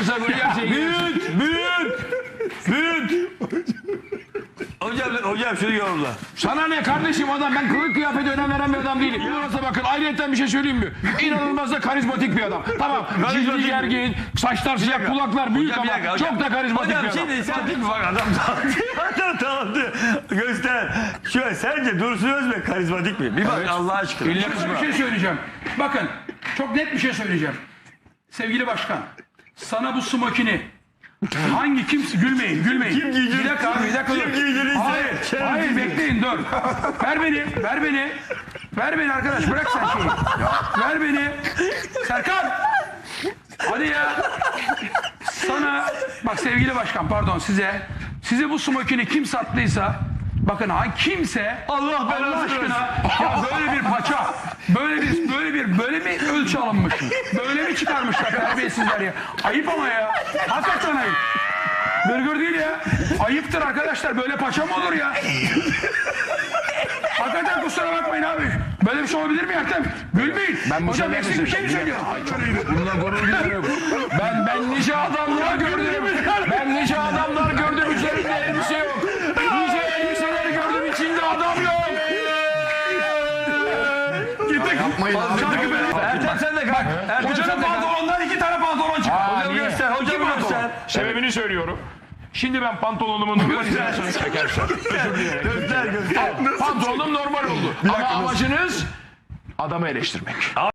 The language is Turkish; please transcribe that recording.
kısa boylu yerse Büyük, büyük, büyük. Hocam, hocam şunu yorumla. Sana ne kardeşim adam ben kılık kıyafete önem veren bir adam değilim. İnanılmaz bakın ayrıyetten bir şey söyleyeyim mi? İnanılmaz da karizmatik bir adam. Tamam cildi gergin, saçlar sıcak, kulaklar büyük Hocam, ama dakika, hocam. çok da karizmatik Hocam bir adam. şimdi sen bir bak adam adam dağıttı. Göster. Şöyle sence Dursun Özbek karizmatik mi? Bir bak Allah aşkına. Bir şey söyleyeceğim. Bakın çok net bir şey söyleyeceğim. Sevgili başkan sana bu smokini hangi kimse gülmeyin gülmeyin. Kim giydirir- Bir dakika abi bir dakika Kim dur. giydirirse Hayır, hayır bekleyin dur. Ver beni ver beni. Ver beni arkadaş bırak sen şeyi. Ver beni. Serkan. Hadi ya. Sana bak sevgili başkan pardon size. Size bu smokini kim sattıysa bakın ha kimse Allah Allah belasını aşkına ya böyle bir paça böyle bir böyle bir ölçü alınmış. Böyle mi çıkarmışlar terbiyesizler ya. Ayıp ama ya. Hakikaten ayıp. Gırgır değil ya. Ayıptır arkadaşlar. Böyle paça mı olur ya? Hakikaten kusura bakmayın abi. Böyle bir şey olabilir mi Ertem? Gülmeyin. Ben bu Hocam eksik bir şey mi söylüyorum? Bununla gurur duyuyorum. Ben ben nice adamlar gördüm. Yapmayın abi. Ertem sen de kalk. Ertem Hocanın pantolonundan iki tane pantolon çıktı. Hocam göster, hocam göster. Sebebini söylüyorum. Şimdi ben pantolonumu normalizasyonu çekersem. Göster, göster. Pantolonum normal oldu. Ama amacınız adamı eleştirmek.